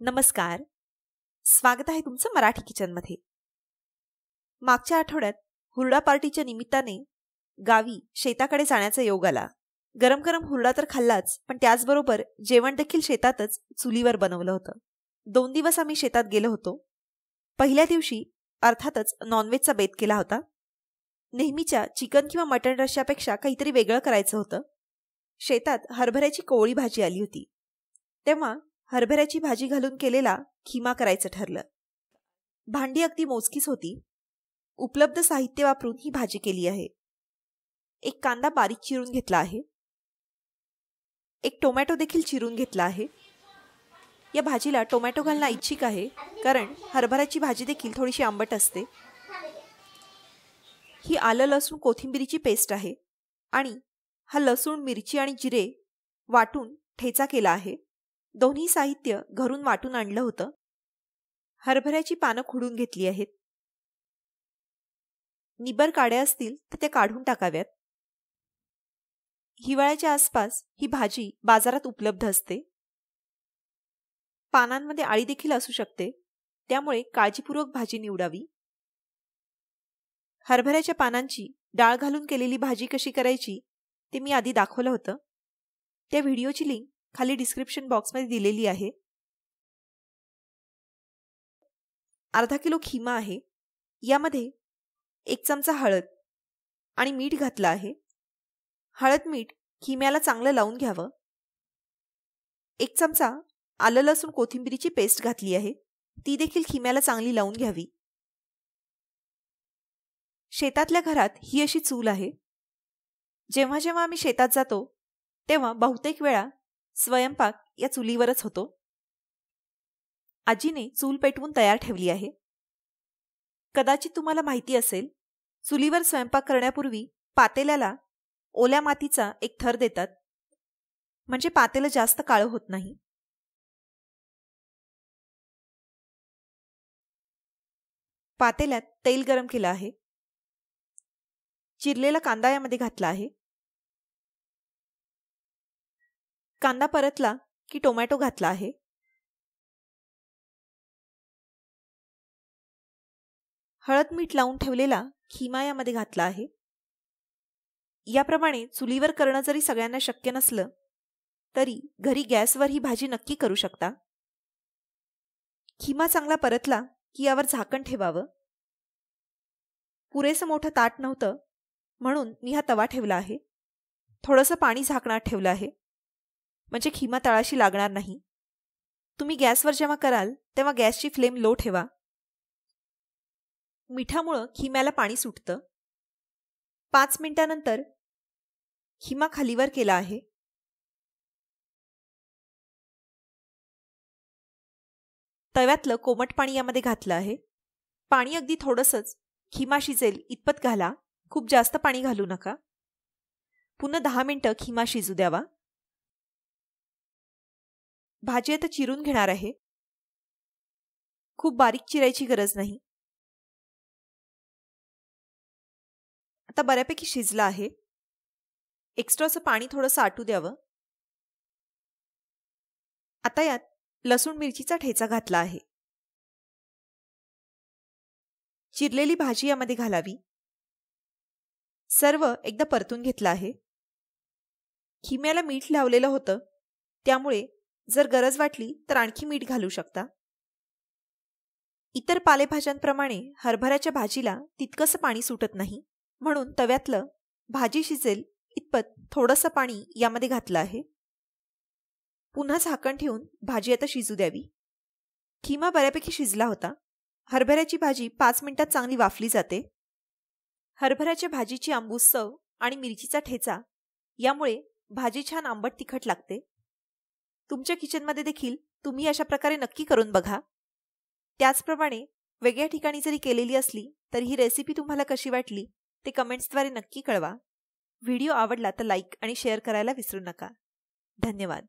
नमस्कार. स्वागत आहे तुमचं मराठी किचनमध्ये. मागच्या आठवड्यात हुरडा पार्टीच्या निमित्ताने गावी शेताकडे जाण्याचा योग आला. गरम गरम हुरडा तर खाल्लाच पण त्याचबरोबर जेवण देखील शेतातच चुलीवर बनवलं होतं. दोन दिवस आम्ही शेतात गेलो होतो. पहिल्या दिवशी अर्थातच नॉनव्हेजचा बेत केला होता. नेहमीच्या चिकन किंवा मटण रश्यापेक्षा काहीतरी वेगळं करायचं होतं. शेतात हरभऱ्याची कोवळी भाजी आली होती. तेव्हा हरभऱ्याची भाजी घालून केलेला खिमा करायचं ठरलं. भांडी अगदी मोजकीच होती. उपलब्ध साहित्य वापरून ही भाजी केली आहे. एक कांदा बारीक चिरून घेतला आहे. एक टोमॅटो देखील चिरून घेतला आहे. या भाजीला टोमॅटो घालणं इच्छिक आहे कारण हरभऱ्याची भाजी देखील थोडीशी आंबट असते. ही आलं लसूण कोथिंबिरीची पेस्ट आहे आणि हा लसूण मिरची आणि जिरे वाटून ठेचा केला आहे. दोन्ही साहित्य घरून वाटून आणलं होतं. हरभऱ्याची पानं खुडून घेतली आहेत. निबर काड्या असतील तर त्या काढून टाकाव्यात. हिवाळ्याच्या आसपास ही भाजी बाजारात उपलब्ध असते. पानांमध्ये आळी देखील असू शकते. त्यामुळे काळजीपूर्वक भाजी निवडावी. हरभऱ्याच्या पानांची डाळ घालून केलेली भाजी कशी करायची ते मी आधी दाखवलं होतं. त्या व्हिडिओची लिंक खाली डिस्क्रिप्शन बॉक्समध्ये दिलेली आहे. अर्धा किलो खिमा आहे. यामध्ये एक चमचा हळद आणि मीठ घातलं आहे. हळद मीठ खिम्याला चांगलं लावून घ्यावं. एक चमचा आलं लसूण कोथिंबिरीची पेस्ट घातली आहे. ती देखील खिम्याला चांगली लावून घ्यावी. शेतातल्या घरात ही अशी चूल आहे. जेव्हा जेव्हा आम्ही शेतात जातो तेव्हा बहुतेक वेळा स्वयंपाक या चुलीवरच होतो. आजीने चूल पेटवून तयार ठेवली आहे. कदाचित तुम्हाला माहिती असेल चुलीवर स्वयंपाक करण्यापूर्वी पातेल्याला ओल्या मातीचा एक थर देतात. म्हणजे पातेलं जास्त काळं होत नाही. पातेल्यात तेल गरम केलं आहे. चिरलेला कांदा यामध्ये घातला आहे. कांदा परतला की टोमॅटो घातला आहे? हळद मीठ लावून ठेवलेला खिमा यामध्ये घातला आहे. याप्रमाणे चुलीवर करणं जरी सगळ्यांना शक्य नसलं तरी घरी गॅसवर ही भाजी नक्की करू शकता. खिमा चांगला परतला की यावर झाकण ठेवावं. पुरेसं मोठं ताट नव्हतं म्हणून मी हा तवा ठेवला आहे. थोडंसं पाणी झाकणात ठेवलं आहे. म्हणजे खिमा तळाशी लागणार नाही. तुम्ही गॅसवर जेव्हा कराल तेव्हा गॅसची फ्लेम लो ठेवा. मिठामुळं खिम्याला पाणी सुटतं. पाच मिनिटानंतर खिमा खालीवर केला आहे. तव्यातलं कोमट पाणी यामध्ये घातलं आहे. पाणी अगदी थोडंसंच खिमा शिजेल इतपत घाला. खूप जास्त पाणी घालू नका. पुन्हा दहा मिनिटं खिमा शिजू द्यावा. भाजी आता चिरून घेणार आहे. खूप बारीक चिरायची गरज नाही. आता बऱ्यापैकी शिजला आहे. एक्स्ट्राचं पाणी थोडंसं आटू द्यावं. आता यात लसूण मिरचीचा ठेचा घातला आहे. चिरलेली भाजी यामध्ये घालावी. सर्व एकदा परतून घेतलं आहे. खिम्याला मीठ लावलेलं होतं. त्यामुळे जर गरज वाटली तर आणखी मीठ घालू शकता. इतर पालेभाज्यांप्रमाणे हरभऱ्याच्या भाजीला तितकंसं पाणी सुटत नाही. म्हणून तव्यातलं भाजी शिजेल इतपत थोडंसं पाणी यामध्ये घातलं आहे. पुन्हा झाकण ठेवून भाजी आता शिजू द्यावी. खिमा बऱ्यापैकी शिजला होता. हरभऱ्याची भाजी पाच मिनिटात चांगली वाफली जाते. हरभऱ्याच्या भाजीची आंबूस चव आणि मिरचीचा ठेचा यामुळे भाजी छान आंबट तिखट लागते. तुमच्या किचनमध्ये देखील तुम्ही अशा प्रकारे नक्की करून बघा. त्याचप्रमाणे वेगळ्या ठिकाणी जरी केलेली असली तरी ही रेसिपी तुम्हाला कशी वाटली ते कमेंट्सद्वारे नक्की कळवा. व्हिडिओ आवडला तर लाईक आणि शेअर करायला विसरू नका. धन्यवाद.